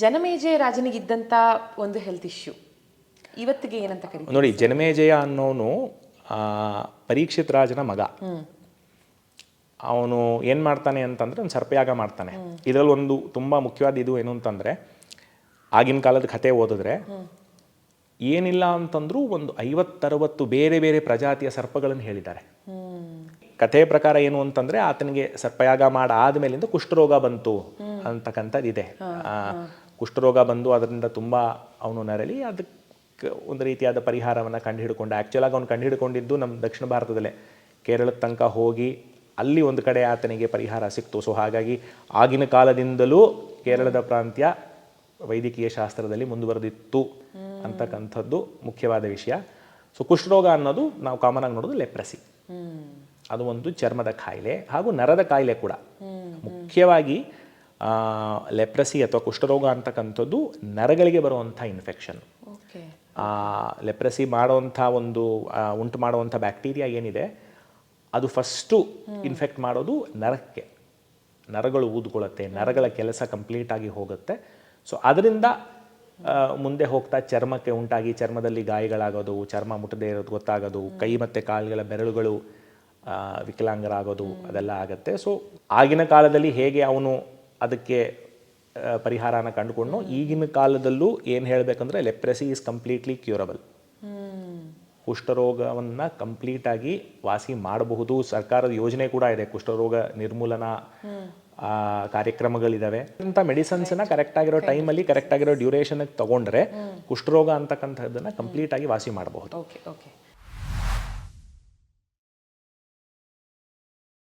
ಜನಮೇಜಯ ರಾಜನಿಗಿದ್ದಂಥ ಒಂದು health issue ಇವತ್ತಿಗೆ ಏನಂತ ಕರೀತೀವಿ ನೋಡಿ ಜನಮೇಜಯ ಅನ್ನೋನು ಪರೀಕ್ಷಿತ್ ರಾಜನ ಮಗ. ಅವನು ಏನು ಮಾಡ್ತಾನೆ ಅಂತಂದ್ರೆ ಒಂದು ಸರ್ಪಯಾಗ ಮಾಡ್ತಾನೆ. ಇದರಲ್ಲಿ ಒಂದು ತುಂಬ ಮುಖ್ಯವಾದ ಇದು ಏನು ಅಂತಂದ್ರೆ ಆಗಿನ ಕಾಲದ ಕತೆ ಓದಿದ್ರೆ ಏನಿಲ್ಲ ಅಂತಂದ್ರೂ ಒಂದು ಐವತ್ತರವತ್ತು ಬೇರೆ ಬೇರೆ ಪ್ರಜಾತಿಯ ಸರ್ಪಗಳನ್ನು ಹೇಳಿದ್ದಾರೆ. ಕಥೆಯ ಪ್ರಕಾರ ಏನು ಅಂತಂದ್ರೆ ಆತನಿಗೆ ಸರ್ಪಯಾಗ ಮಾಡಾದ್ಮೇಲಿಂದ ಕುಷ್ಠರೋಗ ಬಂತು ಅಂತಕ್ಕಂಥದ್ದು ಇದೆ ಕುಷ್ಠರೋಗ ಬಂದು ಅದರಿಂದ ತುಂಬ ಅವನು ನರಳಿ ಅದಕ್ಕೆ ಒಂದು ರೀತಿಯಾದ ಪರಿಹಾರವನ್ನು ಕಂಡುಹಿಡ್ಕೊಂಡ. ಆ್ಯಕ್ಚುಲಾಗಿ ಅವನು ಕಂಡುಹಿಡ್ಕೊಂಡಿದ್ದು ನಮ್ಮ ದಕ್ಷಿಣ ಭಾರತದಲ್ಲೇ. ಕೇರಳದ ತನಕ ಹೋಗಿ ಅಲ್ಲಿ ಒಂದು ಕಡೆ ಆತನಿಗೆ ಪರಿಹಾರ ಸಿಕ್ತು. ಸೊ ಹಾಗಾಗಿ ಆಗಿನ ಕಾಲದಿಂದಲೂ ಕೇರಳದ ಪ್ರಾಂತ್ಯ ವೈದ್ಯಕೀಯ ಶಾಸ್ತ್ರದಲ್ಲಿ ಮುಂದುವರೆದಿತ್ತು ಅಂತಕ್ಕಂಥದ್ದು ಮುಖ್ಯವಾದ ವಿಷಯ. ಸೊ ಕುಷ್ಠರೋಗ ಅನ್ನೋದು ನಾವು ಕಾಮನ್ ಆಗಿ ನೋಡೋದು ಲೆಪ್ರಸಿ. ಅದು ಒಂದು ಚರ್ಮದ ಕಾಯಿಲೆ ಹಾಗೂ ನರದ ಕಾಯಿಲೆ ಕೂಡ. ಮುಖ್ಯವಾಗಿ ಲೆಪ್ರಸಿ ಅಥವಾ ಕುಷ್ಠರೋಗ ಅಂತಕ್ಕಂಥದ್ದು ನರಗಳಿಗೆ ಬರುವಂಥ ಇನ್ಫೆಕ್ಷನ್ ಓಕೆ. ಲೆಪ್ರಸಿ ಮಾಡುವಂಥ ಒಂದು ಉಂಟು ಮಾಡುವಂಥ ಬ್ಯಾಕ್ಟೀರಿಯಾ ಏನಿದೆ ಅದು ಫಸ್ಟು ಇನ್ಫೆಕ್ಟ್ ಮಾಡೋದು ನರಕ್ಕೆ. ನರಗಳು ಊದ್ಕೊಳ್ಳುತ್ತೆ ನರಗಳ ಕೆಲಸ ಕಂಪ್ಲೀಟ್ ಆಗಿ ಹೋಗುತ್ತೆ. ಸೊ ಅದರಿಂದ ಮುಂದೆ ಹೋಗ್ತಾ ಚರ್ಮಕ್ಕೆ ಉಂಟಾಗಿ ಚರ್ಮದಲ್ಲಿ ಗಾಯಗಳಾಗೋದು ಚರ್ಮ ಮುಟ್ಟದೇ ಇರೋದು ಗೊತ್ತಾಗೋದು ಕೈ ಮತ್ತು ಕಾಲುಗಳ ಬೆರಳುಗಳು ಆ, ವಿಕಲಾಂಗರಾಗೋದು ಅದೆಲ್ಲ ಆಗುತ್ತೆ. ಸೊ ಆಗಿನ ಕಾಲದಲ್ಲಿ ಹೇಗೆ ಅವನು ಅದಕ್ಕೆ ಪರಿಹಾರನ ಕಂಡುಕೊಂಡು ಈಗಿನ ಕಾಲದಲ್ಲೂ ಏನು ಹೇಳಬೇಕಂದ್ರೆ ಲೆಪ್ರೆಸಿ ಈಸ್ ಕಂಪ್ಲೀಟ್ಲಿ ಕ್ಯೂರಬಲ್. ಕುಷ್ಠರೋಗವನ್ನು ಕಂಪ್ಲೀಟಾಗಿ ವಾಸಿ ಮಾಡಬಹುದು. ಸರ್ಕಾರದ ಯೋಜನೆ ಕೂಡ ಇದೆ ಕುಷ್ಠರೋಗ ನಿರ್ಮೂಲನಾ ಆ, ಕಾರ್ಯಕ್ರಮಗಳಿದಾವೆ. ಅಂತ ಮೆಡಿಸನ್ಸ್ನ ಕರೆಕ್ಟ್ ಆಗಿರೋ ಟೈಮಲ್ಲಿ ಕರೆಕ್ಟ್ ಆಗಿರೋ ಡ್ಯೂರೇಷನ್ಗೆ ತಗೊಂಡ್ರೆ ಕುಷ್ಠರೋಗ ಅಂತಕ್ಕಂಥದ್ದನ್ನು ಕಂಪ್ಲೀಟ್ ಆಗಿ ವಾಸಿ ಮಾಡಬಹುದು. Okay okay